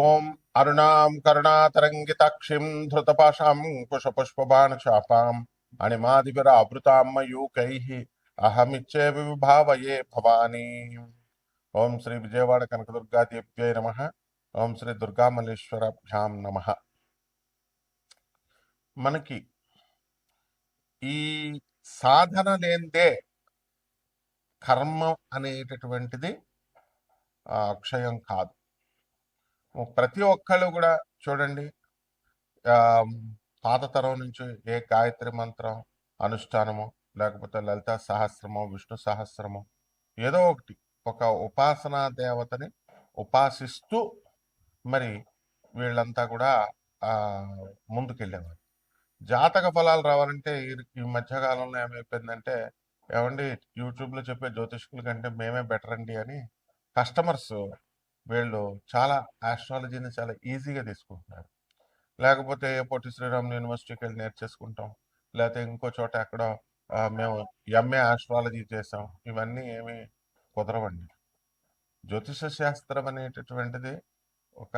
ఓం అరుణాం కరుణాతరంగితాక్షిం ధృతపాశాం కుశపుష్పబాణచాపాం అణిమాదివిరావృతాం మయూకైః అహమిచ్చే విభావయే భవానీ. ఓం శ్రీ విజయవాడ కనకదుర్గాదేవ్యై నమ. ఓం శ్రీ దుర్గామల్లేశ్వరభ్యాం నమ. మనకి ఈ సాధన లేందే కర్మ అనేటటువంటిది అక్షయం కాదు. ప్రతి ఒక్కళ్ళు కూడా చూడండి పాత తరం నుంచి ఏ గాయత్రి మంత్రం అనుష్ఠానము లేకపోతే లలిత సహస్రము విష్ణు సహస్రము ఏదో ఒకటి ఒక ఉపాసనా దేవతని ఉపాసిస్తూ మరి వీళ్ళంతా కూడా ముందుకెళ్ళేవారు. జాతక ఫలాలు రావాలంటే ఈ- మధ్యకాలంలో ఏమైపోయిందంటే ఏమండి యూట్యూబ్లో చెప్పే జ్యోతిష్కుల కంటే మేమే బెటర్ అండి అని కస్టమర్స్ వీళ్ళు చాలా ఆస్ట్రాలజీని చాలా ఈజీగా తీసుకుంటున్నారు. లేకపోతే పొట్టి శ్రీరామ్ యూనివర్సిటీకి వెళ్ళి నేర్చేసుకుంటాం. లేకపోతే ఇంకో చోట ఎక్కడో మేము ఎంఏ ఆస్ట్రాలజీ చేసాం. ఇవన్నీ ఏమి కుదరవండి. జ్యోతిష శాస్త్రం అనేటటువంటిది ఒక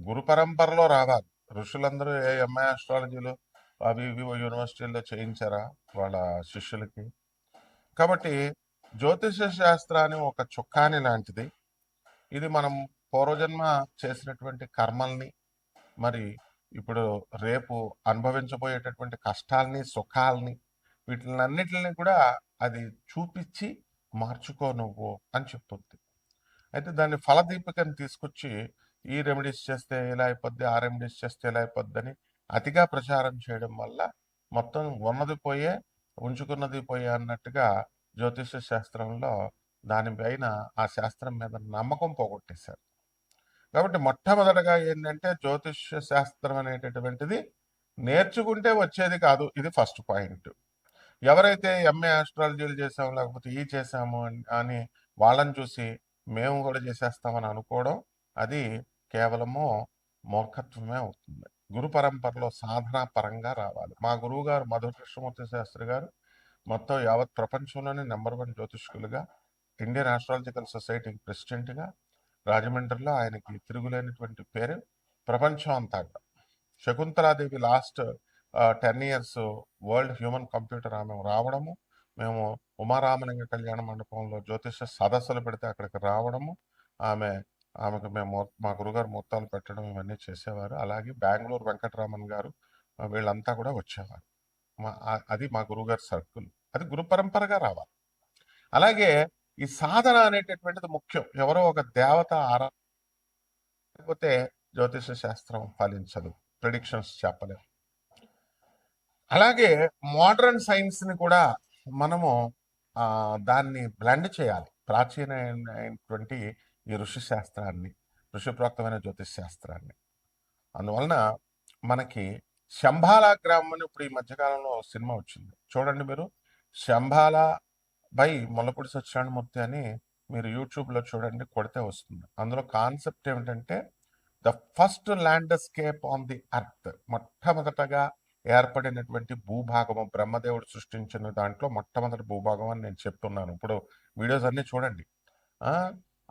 గురు పరంపరలో రావాలి. ఋషులందరూ ఏ ఎంఏ ఆస్ట్రాలజీలు అవి ఇవి యూనివర్సిటీల్లో చేయించారా వాళ్ళ శిష్యులకి? కాబట్టి జ్యోతిష శాస్త్రాన్ని ఒక చుక్కాని లాంటిది. ఇది మనం పూర్వజన్మ చేసినటువంటి కర్మల్ని మరి ఇప్పుడు రేపు అనుభవించబోయేటటువంటి కష్టాల్ని సుఖాల్ని వీటిలన్నిటిని కూడా అది చూపించి మార్చుకో నువ్వు అని చెప్తుంది. అయితే దాన్ని ఫలదీపికని తీసుకొచ్చి ఈ రెమెడీస్ చేస్తే ఇలా అయిపోద్ది ఆ రెమెడీస్ చేస్తే ఇలా అయిపోద్ది అని అతిగా ప్రచారం చేయడం వల్ల మొత్తం ఉన్నది పోయే ఉంచుకున్నది పోయే అన్నట్టుగా జ్యోతిష శాస్త్రంలో దానిపైన ఆ శాస్త్రం మీద నమ్మకం పోగొట్టేశారు. కాబట్టి మొట్టమొదటగా ఏంటంటే జ్యోతిష్య శాస్త్రం అనేటటువంటిది నేర్చుకుంటే వచ్చేది కాదు. ఇది ఫస్ట్ పాయింట్. ఎవరైతే ఎంఏ ఆస్ట్రాలజీలు చేసాము లేకపోతే ఈ చేసాము అని అని వాళ్ళని చూసి మేము కూడా చేసేస్తామని అనుకోవడం అది కేవలము మూర్ఖత్వమే అవుతుంది. గురు పరంపరలో సాధనా పరంగా రావాలి. మా గురువు గారు మధుర కృష్ణమూర్తి శాస్త్రి గారు మొత్తం యావత్ ప్రపంచంలోనే నెంబర్ వన్ జ్యోతిష్కులుగా ఇండియన్ ఆస్ట్రాలజికల్ సొసైటీకి ప్రెసిడెంట్గా రాజమండ్రిలో ఆయనకి తిరుగులేనటువంటి పేరు ప్రపంచం అంతా Shakuntala Devi last ten years world human computer ఆమె రావడము మేము ఉమారామలింగ కళ్యాణ మండపంలో జ్యోతిష సదస్సులు పెడితే అక్కడికి రావడము ఆమె ఆమెకు మేము మా గురుగారు ముహూర్తాలు పెట్టడం ఇవన్నీ చేసేవారు. అలాగే బెంగళూరు వెంకటరామన్ గారు వీళ్ళంతా కూడా వచ్చేవారు. మా అది మా గురుగారి సర్కిల్. అది గురు పరంపరగా రావాలి. అలాగే ఈ సాధన అనేటటువంటిది ముఖ్యం. ఎవరో ఒక దేవత ఆరా లేకపోతే జ్యోతిష శాస్త్రం ఫలించదు ప్రిడిక్షన్స్ చెప్పలేము అలాగే మోడర్న్ సైన్స్ని కూడా మనము దాన్ని బ్లెండ్ చేయాలి. ప్రాచీనమైనటువంటి ఈ ఋషి శాస్త్రాన్ని ఋషిప్రోక్తమైన జ్యోతిష్ శాస్త్రాన్ని. అందువలన మనకి శంభాల గ్రామం అని ఇప్పుడు ఈ మధ్యకాలంలో సినిమా వచ్చింది. చూడండి మీరు. శంభాల బై ముల్లపూడి సత్యనారాయణమూర్తి అని మీరు యూట్యూబ్లో చూడండి కొడితే వస్తుంది. అందులో కాన్సెప్ట్ ఏమిటంటే the first landscape on the earth మొట్టమొదటగా ఏర్పడినటువంటి భూభాగము బ్రహ్మదేవుడు సృష్టించిన దాంట్లో మొట్టమొదటి భూభాగం అని నేను చెప్తున్నాను. ఇప్పుడు వీడియోస్ అన్నీ చూడండి.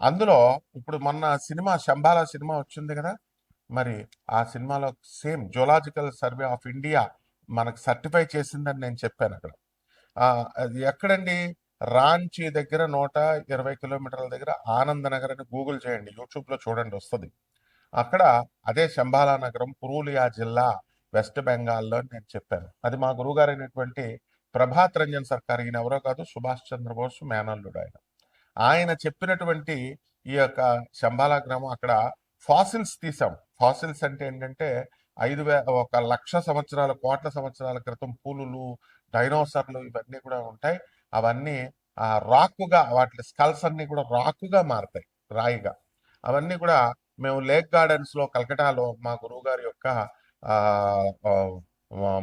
అందులో ఇప్పుడు మొన్న సినిమా శంబాల సినిమా వచ్చింది కదా? మరి ఆ సినిమాలో same zoological survey of India మనకు సర్టిఫై చేసిందని నేను చెప్పాను అక్కడ. అది ఎక్కడండి? రాంచీ దగ్గర నూట ఇరవై కిలోమీటర్ల దగ్గర ఆనంద నగర్ అని గూగుల్ చేయండి యూట్యూబ్లో చూడండి వస్తుంది. అక్కడ అదే శంబాలా నగరం పురూలియా జిల్లా వెస్ట్ బెంగాల్లో అని నేను చెప్పాను. అది మా గురువుగారు అయినటువంటి ప్రభాత్ రంజన్ సర్కార్ ఈయన ఎవరో కాదు సుభాష్ చంద్రబోస్ మేనల్లుడు ఆయన. ఆయన చెప్పినటువంటి ఈ యొక్క శంబాలా గ్రామం అక్కడ ఫాసిల్స్ తీసాం. ఫాసిల్స్ అంటే ఏంటంటే ఐదు వే ఒక లక్ష సంవత్సరాల కోట్ల సంవత్సరాల క్రితం పూలులు డైనోసర్లు ఇవన్నీ కూడా ఉంటాయి. అవన్నీ ఆ రాకుగా వాటి స్కల్స్ అన్ని కూడా రాకుగా మారతాయి రాయిగా. అవన్నీ కూడా మేము లేక్ గార్డెన్స్లో కలకటాలో మా గురువు గారి యొక్క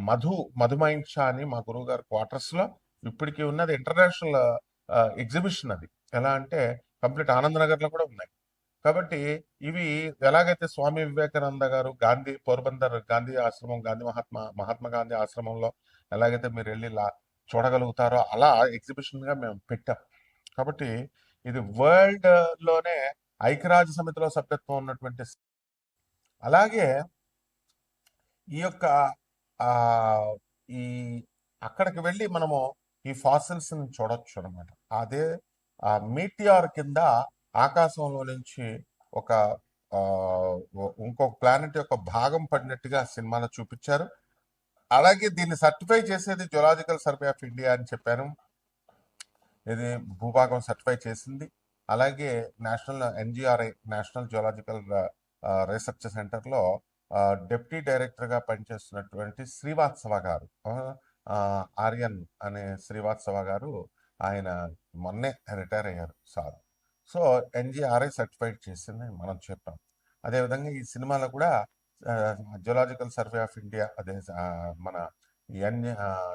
మధు మధుమైంష అని మా గురువు గారి క్వార్టర్స్లో ఇప్పటికీ ఉన్నది ఇంటర్నేషనల్ ఎగ్జిబిషన్ అది. ఎలా అంటే కంప్లీట్ ఆనందనగర్లో కూడా ఉన్నాయి. కాబట్టి ఇవి ఎలాగైతే స్వామి వివేకానంద గారు గాంధీ పోర్బందర్ గాంధీ ఆశ్రమం గాంధీ మహాత్మా మహాత్మా గాంధీ ఆశ్రమంలో ఎలాగైతే మీరు వెళ్ళి లా- చూడగలుగుతారో అలా ఎగ్జిబిషన్గా మేము పెట్టాం. కాబట్టి ఇది వరల్డ్లోనే ఐక్యరాజ్య సమితిలో సభ్యత్వం ఉన్నటువంటి అలాగే ఈ యొక్క ఈ అక్కడికి వెళ్ళి మనము ఈ ఫాసిల్స్ని చూడొచ్చు అనమాట అదే మీటియార్ మీటిఆర్ కింద ఆకాశంలో నుంచి ఒక ఇంకొక ప్లానెట్ యొక్క భాగం పడినట్టుగా సినిమాలో చూపించారు. అలాగే దీన్ని సర్టిఫై చేసేది జులాజికల్ సర్వే ఆఫ్ ఇండియా అని చెప్పాను ఇది భూభాగం సర్టిఫై చేసింది. అలాగే national NGRI national zoological research సెంటర్లో డెప్యూటీ డైరెక్టర్గా పనిచేస్తున్నటువంటి శ్రీవాత్సవ గారు ఆర్యన్ అనే శ్రీవాత్సవ గారు ఆయన మొన్నే రిటైర్ అయ్యారు సార్. సో ఎన్జిఆర్ఐ సర్టిఫైడ్ చేసింది మనం చెప్పాం. అదేవిధంగా ఈ సినిమాలో కూడా జియోలాజికల్ సర్వే ఆఫ్ ఇండియా అదే మన N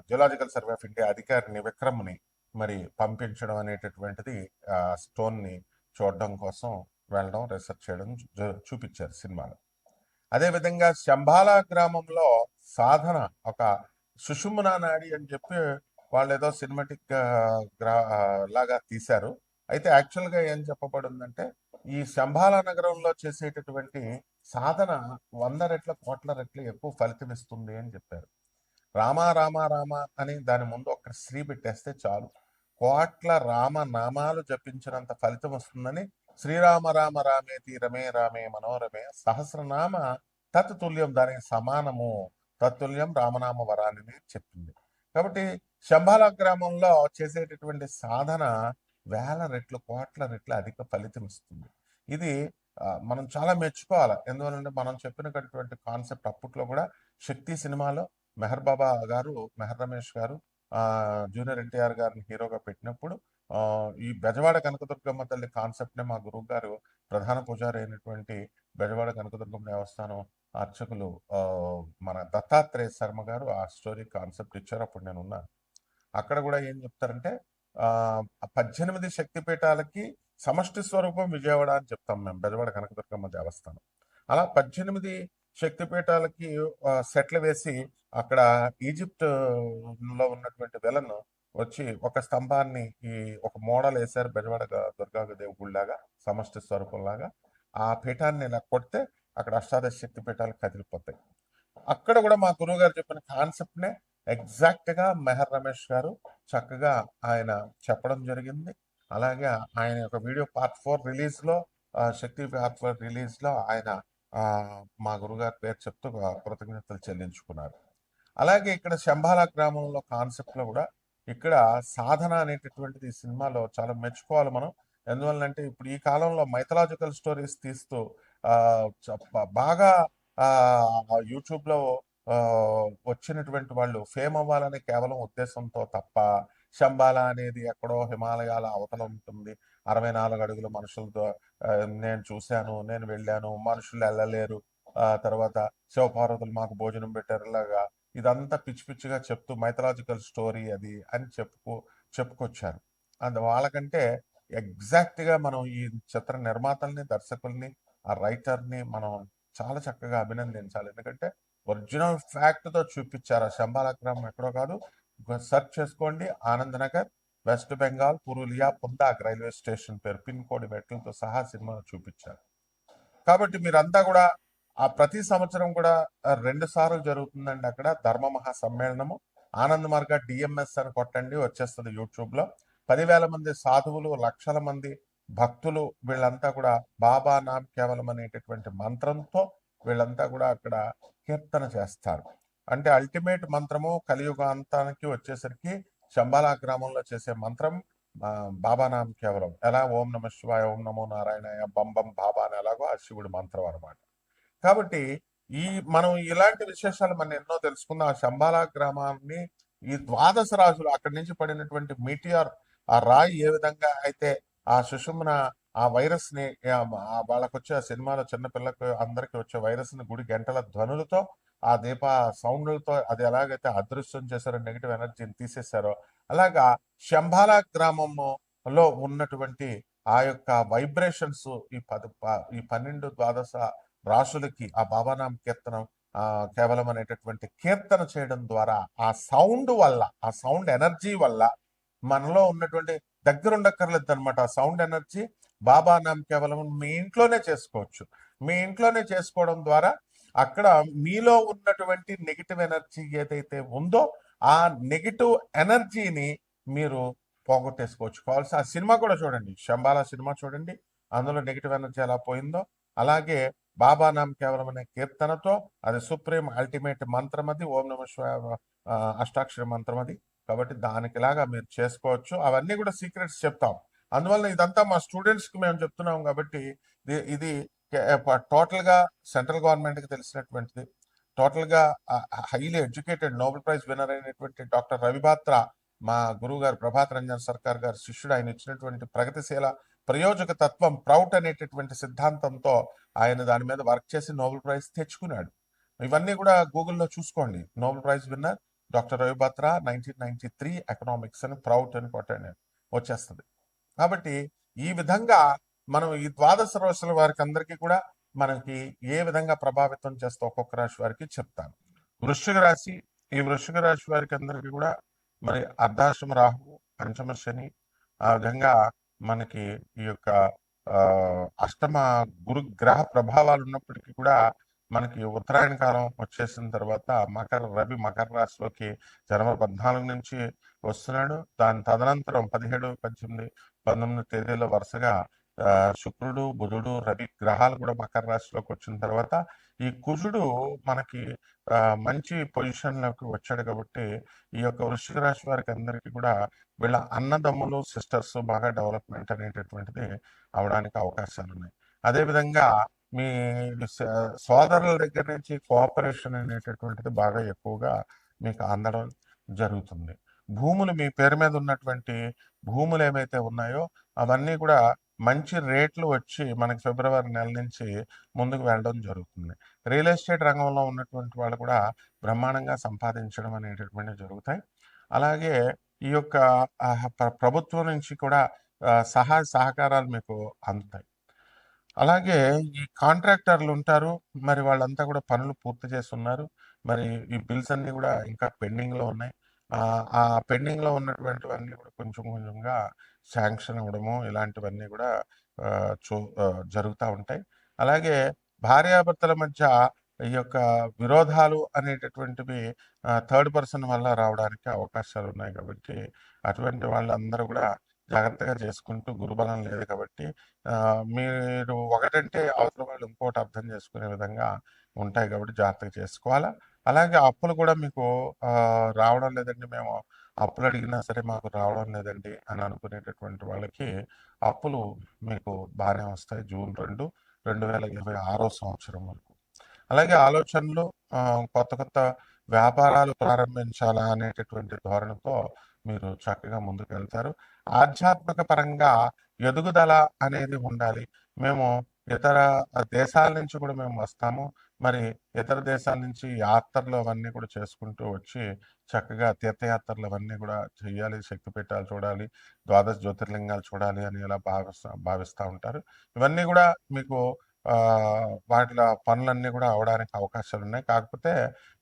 geological survey of India అధికారిని విక్రమ్ని మరి పంపించడం అనేటటువంటిది ఆ స్టోన్ని చూడడం కోసం వెళ్ళడం రీసెర్చ్ చేయడం చూ- చూపించారు సినిమాలో. అదే విధంగా గ్రామంలో సాధన ఒక సుషుమ్నా నాడి అని చెప్పి వాళ్ళు ఏదో సినిమాటిక్ గ్రా లాగా తీశారు. అయితే యాక్చువల్గా ఏం చెప్పబడిందంటే ఈ శంభాల నగరంలో చేసేటటువంటి సాధన వంద రెట్ల కోట్ల రెట్లు ఎక్కువ ఫలితం ఇస్తుంది అని చెప్పారు. రామ రామ రామ అని దాని ముందు ఒక శ్రీ పెట్టేస్తే చాలు. కోట్ల రామ నామాలు జపించినంత ఫలితం వస్తుందని శ్రీరామ రామ రామే తీరమే రామే మనోరమే సహస్రనామ తత్తుల్యం దానికి సమానము. తత్తుల్యం రామనామ వరాన్ని చెప్పింది. కాబట్టి శంభాల గ్రామంలో చేసేటటువంటి సాధన వేల రెట్లు కోట్ల రెట్లు అధిక ఫలితం ఇస్తుంది. ఇది మనం చాలా మెచ్చుకోవాలి? ఎందువలంటే మనం చెప్పినటువంటి కాన్సెప్ట్ అప్పట్లో కూడా శక్తి సినిమాలో మెహర్ బాబా గారు మెహర్ రమేష్ గారు జూనియర్ ఎన్టీఆర్ గారిని హీరోగా పెట్టినప్పుడు ఈ బెజవాడ కనకదుర్గమ్మ తల్లి కాన్సెప్ట్నే మా గురువు గారు ప్రధాన పూజారి అయినటువంటి బెజవాడ కనకదుర్గమ్మ దేవస్థానం అర్చకులు మన దత్తాత్రేయ శర్మ గారు ఆ స్టోరీ కాన్సెప్ట్ ఇచ్చారు. అప్పుడు నేను ఉన్నాను అక్కడ కూడా ఏం చెప్తారంటే పద్దెనిమిది శక్తి పీఠాలకి సమష్టి స్వరూపం విజయవాడ అని చెప్తాం మేము బెజవాడ కనకదుర్గమ్మ దేవస్థానం. అలా పద్దెనిమిది శక్తిపీఠాలకి సెట్లు వేసి అక్కడ ఈజిప్ట్లో ఉన్నటువంటి వెలను వచ్చి ఒక స్తంభాన్ని ఈ ఒక మోడల్ వేశారు బెజవాడ దుర్గా దేవి సమష్టి స్వరూపంలాగా ఆ పీఠాన్ని ఇలా కొడితే అక్కడ అష్టాదశ శక్తి పీఠాలు కదిలిపోతాయి. అక్కడ కూడా మా గురువు గారు చెప్పిన కాన్సెప్ట్నే ఎగ్జాక్ట్గా మెహర్ రమేష్ గారు చక్కగా ఆయన చెప్పడం జరిగింది. అలాగే ఆయన యొక్క వీడియో పార్ట్ ఫోర్ రిలీజ్లో శక్తి పార్ట్ ఫోర్ రిలీజ్లో ఆయన మా గురుగారి పేరు చెప్తూ కృతజ్ఞతలు చెల్లించుకున్నారు. అలాగే ఇక్కడ శంభాల గ్రామంలో కాన్సెప్ట్లో కూడా ఇక్కడ సాధన అనేటటువంటిది ఈ సినిమాలో చాలా మెచ్చుకోవాలి మనం. ఎందువల్లంటే ఇప్పుడు ఈ కాలంలో మైథలాజికల్ స్టోరీస్ తీస్తూ బాగా యూట్యూబ్లో వచ్చినటువంటి వాళ్ళు ఫేమ్ అవ్వాలనే కేవలం ఉద్దేశంతో తప్ప శంబాల అనేది ఎక్కడో హిమాలయాల అవతల ఉంటుంది. అరవై నాలుగు అడుగుల మనుషులతో నేను చూశాను నేను వెళ్ళాను మనుషులు వెళ్ళలేరు. ఆ తర్వాత శివపార్వతులు మాకు భోజనం పెట్టారులాగా ఇదంతా పిచ్చి పిచ్చిగా చెప్తూ మైథలాజికల్ స్టోరీ అది అని చెప్పుకో చెప్పుకొచ్చారు. అందు వాళ్ళకంటే ఎగ్జాక్ట్గా మనం ఈ చిత్ర నిర్మాతల్ని దర్శకుల్ని ఆ రైటర్ని మనం చాలా చక్కగా అభినందించాలి. ఎందుకంటే ఒరిజినల్ ఫ్యాక్ట్తో చూపించారు. ఆ శంబాల గ్రామం ఎక్కడో కాదు. సెర్చ్ చేసుకోండి. ఆనంద్ నగర్ వెస్ట్ బెంగాల్ పురులియా పుందాక్ రైల్వే స్టేషన్ పేరు. పిన్ కోడ్ మెట్లతో సహా సినిమాను చూపించారు. కాబట్టి మీరంతా కూడా ఆ ప్రతి సంవత్సరం కూడా రెండు సార్లు జరుగుతుందండి అక్కడ ధర్మ మహా సమ్మేళనము ఆనంద్ మార్గ డిఎంఎస్ అని కొట్టండి వచ్చేస్తుంది యూట్యూబ్లో పదివేల మంది సాధువులు లక్షల మంది భక్తులు వీళ్ళంతా కూడా బాబా నామ్ కేవలం అనేటటువంటి మంత్రంతో వీళ్ళంతా కూడా అక్కడ కీర్తన చేస్తారు. అంటే అల్టిమేట్ మంత్రము కలియుగాంతానికి వచ్చేసరికి శంబాలా గ్రామంలో చేసే మంత్రం బాబా నామ కేవలం. ఎలా? ఓం నమ శివాయ ఓం నమో నారాయణాయ బం బం బాబా అని ఎలాగో ఆ శివుడి మంత్రం అనమాట కాబట్టి ఈ మనం ఇలాంటి విశేషాలు మనం ఎన్నో తెలుసుకుందాం. ఆ శంబాలా గ్రామాన్ని ఈ ద్వాదశ రాజులు అక్కడి నుంచి పడినటువంటి మీటియర్ ఆ రాయి ఏ విధంగా అయితే ఆ సుషుమ్న ఆ వైరస్ని ఆ, వాళ్ళకి వచ్చే ఆ సినిమాలో చిన్నపిల్లకి అందరికి వచ్చే వైరస్ని గుడి గంటల ధ్వనులతో ఆ దీప సౌండ్లతో అది ఎలాగైతే అదృశ్యం చేశారో నెగిటివ్ ఎనర్జీని తీసేశారో అలాగా శంబాలా గ్రామంలో ఉన్నటువంటి ఆ యొక్క వైబ్రేషన్స్ ఈ పది ప- ఈ పన్నెండు ద్వాదశ రాసులకి ఆ బాబానాం కీర్తనం కేవలం అనేటటువంటి కీర్తన చేయడం ద్వారా ఆ సౌండ్ వల్ల ఆ సౌండ్ ఎనర్జీ వల్ల మనలో ఉన్నటువంటి దగ్గర ఉండక్కర్లేదు అనమాట ఆ సౌండ్ ఎనర్జీ బాబా నామ్ కేవలం మీ ఇంట్లోనే చేసుకోవచ్చు. మీ ఇంట్లోనే చేసుకోవడం ద్వారా అక్కడ మీలో ఉన్నటువంటి నెగిటివ్ ఎనర్జీ ఏదైతే ఉందో ఆ నెగిటివ్ ఎనర్జీని మీరు పోగొట్టేసుకోవచ్చు. కావాల్సి ఆ సినిమా కూడా చూడండి. శంబాలా సినిమా చూడండి. అందులో నెగిటివ్ ఎనర్జీ ఎలా పోయిందో. అలాగే బాబా నామ్ కేవలం అనే కీర్తనతో అది సుప్రీం అల్టిమేట్ మంత్రం అది. ఓం నమ అష్టాక్షర మంత్రం అది. కాబట్టి దానికిలాగా మీరు చేసుకోవచ్చు. అవన్నీ కూడా సీక్రెట్స్ చెప్తాం. అందువల్ల ఇదంతా మా స్టూడెంట్స్కి మేము చెప్తున్నాం కాబట్టి ఇది- ఇది టోటల్గా సెంట్రల్ గవర్నమెంట్కి తెలిసినటువంటిది. టోటల్గా highly educated Nobel prize winner అయినటువంటి డాక్టర్ రవిబాత్ర మా గురువు గారు ప్రభాత్ రంజన్ సర్కార్ గారు శిష్యుడు. ఆయన ఇచ్చినటువంటి ప్రగతిశీల ప్రయోజక తత్వం ప్రౌట్ అనేటటువంటి సిద్ధాంతంతో ఆయన దాని మీద వర్క్ చేసి నోబెల్ ప్రైజ్ తెచ్చుకున్నాడు. ఇవన్నీ కూడా గూగుల్లో చూసుకోండి. Nobel prize winner doctor Ravi Bhatra nineteen ninety three economics అని ప్రౌట్ అని కొట్టాడు. వచ్చేస్తుంది. కాబట్టి ఈ విధంగా మనం ఈ ద్వాదశ రాశుల వారికి అందరికీ కూడా మనకి ఏ విధంగా ప్రభావితం చేస్తే ఒక్కొక్క రాశి వారికి చెప్తాను. వృశ్చిక రాశి ఈ వృశ్చిక రాశి వారికి అందరికీ కూడా మరి అర్ధాశ్రమ రాహు పంచమ శని ఆ విధంగా మనకి ఈ యొక్క ఆ, అష్టమ గురు గ్రహ ప్రభావాలు ఉన్నప్పటికీ కూడా మనకి ఉత్తరాయణ కాలం వచ్చేసిన తర్వాత మకర రవి మకర రాశిలోకి జనవరి పద్నాలుగు నుంచి వస్తున్నాడు. దాని తదనంతరం పదిహేడు పద్దెనిమిది పంతొమ్మిది తేదీలో వరుసగా శుక్రుడు బుధుడు రవి గ్రహాలు కూడా మకర రాశిలోకి వచ్చిన తర్వాత ఈ కుజుడు మనకి మంచి పొజిషన్లోకి వచ్చాడు కాబట్టి ఈ యొక్క వృషిక రాశి వారికి అందరికీ కూడా వీళ్ళ అన్నదమ్ములు సిస్టర్స్ బాగా డెవలప్మెంట్ అనేటటువంటిది అవడానికి అవకాశాలు ఉన్నాయి అదేవిధంగా మీ సోదరుల దగ్గర నుంచి కోఆపరేషన్ అనేటటువంటిది బాగా ఎక్కువగా మీకు అందడం జరుగుతుంది. భూములు మీ పేరు మీద ఉన్నటువంటి భూములు ఏమైతే ఉన్నాయో అవన్నీ కూడా మంచి రేట్లు వచ్చి మనకి ఫిబ్రవరి నెల నుంచి ముందుకు వెళ్ళడం జరుగుతుంది. రియల్ ఎస్టేట్ రంగంలో ఉన్నటువంటి వాళ్ళు కూడా బ్రహ్మాండంగా సంపాదించడం అనేటటువంటివి జరుగుతాయి. అలాగే ఈ యొక్క ప్రభుత్వం నుంచి కూడా సహాయ సహకారాలు మీకు అందుతాయి. అలాగే ఈ కాంట్రాక్టర్లు ఉంటారు మరి వాళ్ళంతా కూడా పనులు పూర్తి చేస్తున్నారు. మరి ఈ బిల్స్ అన్ని కూడా ఇంకా పెండింగ్లో ఉన్నాయి. ఆ పెండింగ్లో పెండింగ్లో ఉన్నటువంటివన్నీ కూడా కొంచెం కొంచెంగా శాంక్షన్ అవ్వడము ఇలాంటివన్నీ కూడా చూ జరుగుతూ ఉంటాయి. అలాగే భార్యాభర్తల మధ్య ఈ యొక్క విరోధాలు అనేటటువంటివి థర్డ్ పర్సన్ వల్ల రావడానికి అవకాశాలు ఉన్నాయి కాబట్టి అటువంటి వాళ్ళందరూ కూడా జాగ్రత్తగా చేసుకుంటూ గురుబలం లేదు కాబట్టి మీరు ఒకటంటే అవతల వాళ్ళు ఇంకోటి అర్థం చేసుకునే విధంగా ఉంటాయి కాబట్టి జాగ్రత్తగా చేసుకోవాలా? అలాగే అప్పులు కూడా మీకు రావడం లేదండి. మేము అప్పులు అడిగినా సరే మాకు రావడం లేదండి అని అనుకునేటటువంటి వాళ్ళకి అప్పులు మీకు బాగానే వస్తాయి జూన్ రెండు రెండు వేల ఇరవై ఆరో సంవత్సరం వరకు. అలాగే ఆలోచనలు కొత్త కొత్త వ్యాపారాలు ప్రారంభించాలా అనేటటువంటి ధోరణితో మీరు చక్కగా ముందుకు వెళ్తారు ఆధ్యాత్మిక పరంగా ఎదుగుదల అనేది ఉండాలి. మేము ఇతర దేశాల నుంచి కూడా మేము వస్తాము. మరి ఇతర దేశాల నుంచి యాత్రలు అవన్నీ కూడా చేసుకుంటూ వచ్చి చక్కగా తీర్థయాత్రలు అవన్నీ కూడా చేయాలి. శక్తిపీఠాలు చూడాలి. ద్వాదశ జ్యోతిర్లింగాలు చూడాలి అని ఇలా భావిస్తా భావిస్తూ ఉంటారు. ఇవన్నీ కూడా మీకు వాటిలో పనులన్నీ కూడా అవడానికి అవకాశాలు ఉన్నాయి. కాకపోతే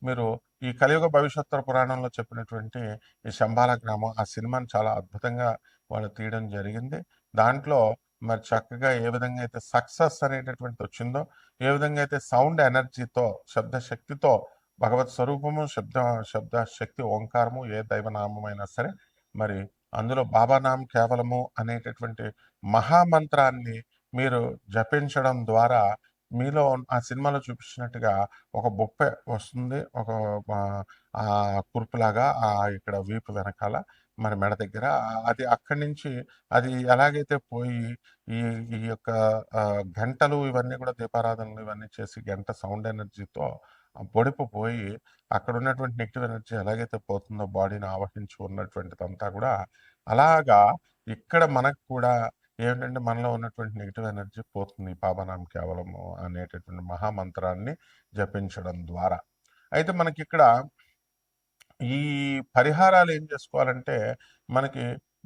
మీరు ఈ కలియుగ భవిష్యత్తు పురాణంలో చెప్పినటువంటి ఈ శంబాల గ్రామం ఆ సినిమాని చాలా అద్భుతంగా వాళ్ళు తీయడం జరిగింది. దాంట్లో మరి చక్కగా ఏ విధంగా అయితే సక్సెస్ అనేటటువంటి వచ్చిందో ఏ విధంగా అయితే సౌండ్ ఎనర్జీతో శబ్ద శక్తితో భగవత్ స్వరూపము శబ్ద శబ్ద శక్తి ఓంకారము ఏ దైవనామైనా సరే మరి అందులో బాబానాం కేవలము అనేటటువంటి మహామంత్రాన్ని మీరు జపించడం ద్వారా మీలో ఆ సినిమాలో చూపించినట్టుగా ఒక బొప్పె వస్తుంది. ఒక ఆ కుర్పులాగా ఆ ఇక్కడ వీపు వెనకాల. మరి మెడ దగ్గర. అది అక్కడి నుంచి అది ఎలాగైతే పోయి ఈ ఈ యొక్క గంటలు ఇవన్నీ కూడా దీపారాధనలు ఇవన్నీ చేసి గంట సౌండ్ ఎనర్జీతో ఆ పొడిపు పోయి అక్కడ ఉన్నటువంటి నెగిటివ్ ఎనర్జీ ఎలాగైతే పోతుందో బాడీని ఆవహించి ఉన్నటువంటిదంతా కూడా అలాగా ఇక్కడ మనకు కూడా ఏంటంటే మనలో ఉన్నటువంటి నెగిటివ్ ఎనర్జీ పోతుంది పాపనాం కేవలము అనేటటువంటి మహామంత్రాన్ని జపించడం ద్వారా. అయితే మనకి ఇక్కడ ఈ పరిహారాలు ఏం చేసుకోవాలంటే మనకి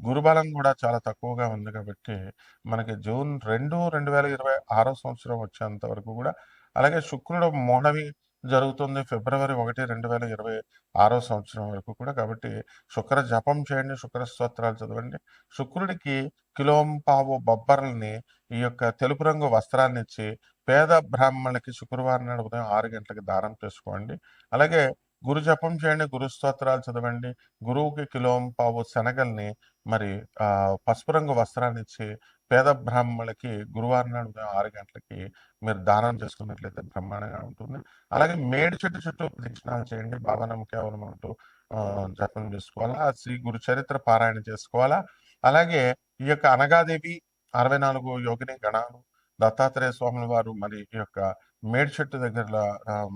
గురుబలం కూడా చాలా తక్కువగా ఉంది కాబట్టి మనకి జూన్ రెండు రెండు వేల ఇరవై ఆరో సంవత్సరం వచ్చేంత వరకు కూడా అలాగే శుక్రుడు మోడవి జరుగుతుంది ఫిబ్రవరి ఒకటి రెండు వేల ఇరవై ఆరో సంవత్సరం వరకు కూడా కాబట్టి శుక్ర జపం చేయండి శుక్ర స్తోత్రాలు చదవండి. శుక్రుడికి కిలోంపావు బొబ్బర్లని ఈ యొక్క తెలుపు రంగు వస్త్రాన్ని ఇచ్చి పేద బ్రాహ్మణులకి శుక్రవారం నాడు ఉదయం ఆరు గంటలకి దానం చేసుకోండి. అలాగే గురు జపం చేయండి గురు స్తోత్రాలు చదవండి. గురువుకి కిలోం పావు శనగల్ని మరి ఆ పసుపు రంగు వస్త్రాన్ని ఇచ్చి పేద బ్రాహ్మణులకి గురువారం నాడు ఉదయం ఆరు గంటలకి మీరు దానం చేసుకున్నట్లయితే బ్రహ్మాండంగా ఉంటుంది. అలాగే మేడి చెట్టు చుట్టూ ప్రదక్షిణాలు చేయండి భావనం కేవలం అంటూ జపం చేసుకోవాలా శ్రీ గురు చరిత్ర పారాయణ చేసుకోవాలా. అలాగే ఈ యొక్క అనగాదేవి అరవై నాలుగు యోగిని గణాలు దత్తాత్రేయ స్వాముల వారు మరి ఈ యొక్క మేడి చెట్టు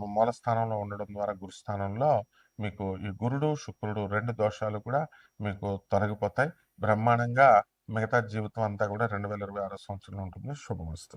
మూల స్థానంలో ఉండడం ద్వారా గురు స్థానంలో మీకు ఈ గురుడు శుక్రుడు రెండు దోషాలు కూడా మీకు తొలగిపోతాయి. బ్రహ్మాండంగా మిగతా జీవితం అంతా కూడా రెండు వేల ఇరవై ఆరో సంవత్సరంలో ఉంటుంది. శుభమస్తు.